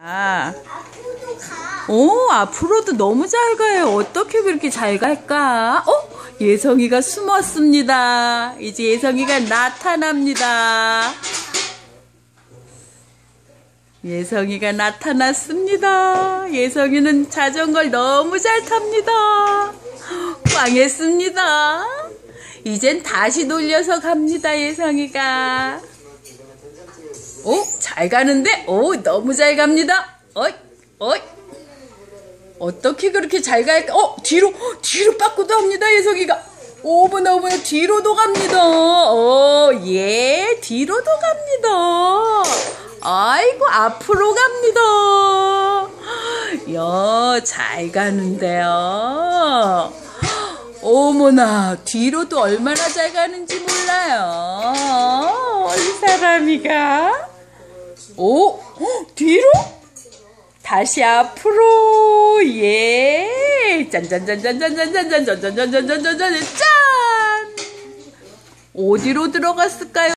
아, 앞으로 가. 오, 앞으로도 너무 잘 가요. 어떻게 그렇게 잘 갈까? 어? 예성이가 숨었습니다. 이제 예성이가 나타납니다. 예성이가 나타났습니다. 예성이는 자전거를 너무 잘 탑니다. 광했습니다. 이젠 다시 돌려서 갑니다, 예성이가. 오, 잘 가는데? 오, 너무 잘 갑니다. 어이, 어이. 어떻게 그렇게 잘 갈까? 어, 뒤로, 뒤로 빠꾸도 합니다, 예석이가. 오버나 오버나 뒤로도 갑니다. 어, 예, 뒤로도 갑니다. 아이고, 앞으로 갑니다. 야, 잘 가는데요. 어머나, 뒤로도 얼마나 잘 가는지 몰라요. 이 사람이가. 오, 어, 뒤로? 다시 앞으로 예 짠짠짠짠짠짠짠짠짠짠짠짠짠짠짠 짠 어디로 들어갔을까요?